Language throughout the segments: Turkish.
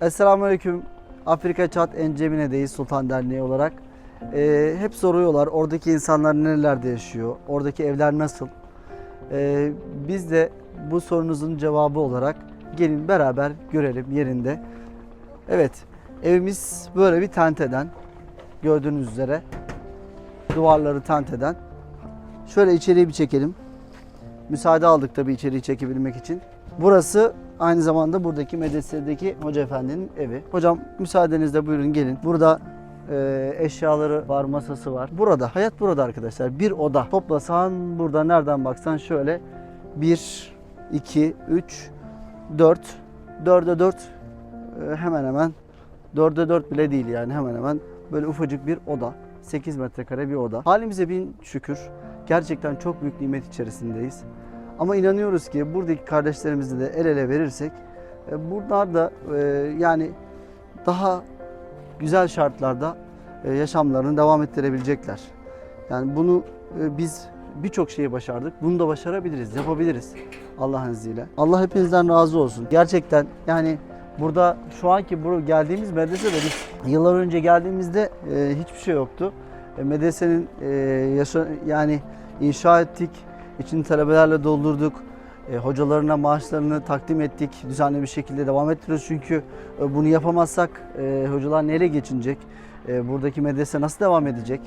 Esselamu Afrika Çat Encemine'deyiz Sultan Derneği olarak. Ee, hep soruyorlar oradaki insanlar nerelerde yaşıyor, oradaki evler nasıl? Ee, biz de bu sorunuzun cevabı olarak gelin beraber görelim yerinde. Evet, evimiz böyle bir tenteden gördüğünüz üzere duvarları tenteden. Şöyle içeriği bir çekelim. Müsaade aldık tabii içeriği çekebilmek için. Burası aynı zamanda buradaki medresedeki hoca efendinin evi. Hocam müsaadenizle buyurun gelin. Burada e, eşyaları var, masası var. Burada, hayat burada arkadaşlar. Bir oda. Toplasan burada nereden baksan şöyle 1, 2, 3, 4, 4'e 4 hemen hemen 4'e 4 bile değil yani hemen hemen böyle ufacık bir oda. 8 metrekare bir oda. Halimize bin şükür. Gerçekten çok büyük nimet içerisindeyiz. Ama inanıyoruz ki buradaki kardeşlerimizi de el ele verirsek e, bunlar da e, yani daha güzel şartlarda e, yaşamlarını devam ettirebilecekler. Yani bunu biz birçok şeyi başardık. Bunu da başarabiliriz, yapabiliriz Allah'ın izniyle. Allah hepinizden razı olsun. Gerçekten yani burada şu anki bu geldiğimiz medresede biz yıllar önce geldiğimizde hiçbir şey yoktu. E, medresenin e, yaşa, yani inşa ettik, içini talebelerle doldurduk. E, hocalarına maaşlarını takdim ettik. Düzenli bir şekilde devam ettiriyoruz. Çünkü e, bunu yapamazsak e, hocalar neyle geçinecek? E, buradaki medrese nasıl devam edecek?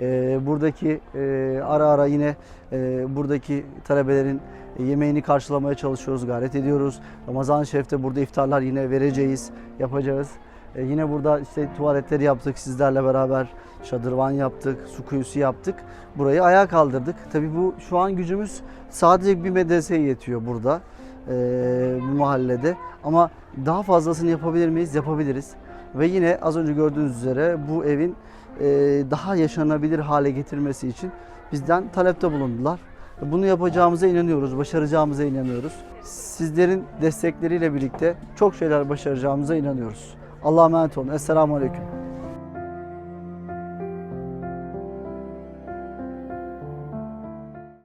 E, buradaki e, ara ara yine e, buradaki talebelerin yemeğini karşılamaya çalışıyoruz, gayret ediyoruz. Ramazan-ı Şerif'te burada iftarlar yine vereceğiz, yapacağız. E, yine burada işte tuvaletleri yaptık sizlerle beraber. Şadırvan yaptık, su kuyusu yaptık. Burayı ayağa kaldırdık. Tabii bu şu an gücümüz sadece bir medreseye yetiyor burada. e, bu mahallede. Ama daha fazlasını yapabilir miyiz? Yapabiliriz. Ve yine az önce gördüğünüz üzere bu evin e, daha yaşanabilir hale getirmesi için bizden talepte bulundular. Bunu yapacağımıza inanıyoruz, başaracağımıza inanıyoruz. Sizlerin destekleriyle birlikte çok şeyler başaracağımıza inanıyoruz. Allah'a emanet olun. Esselamu Aleyküm.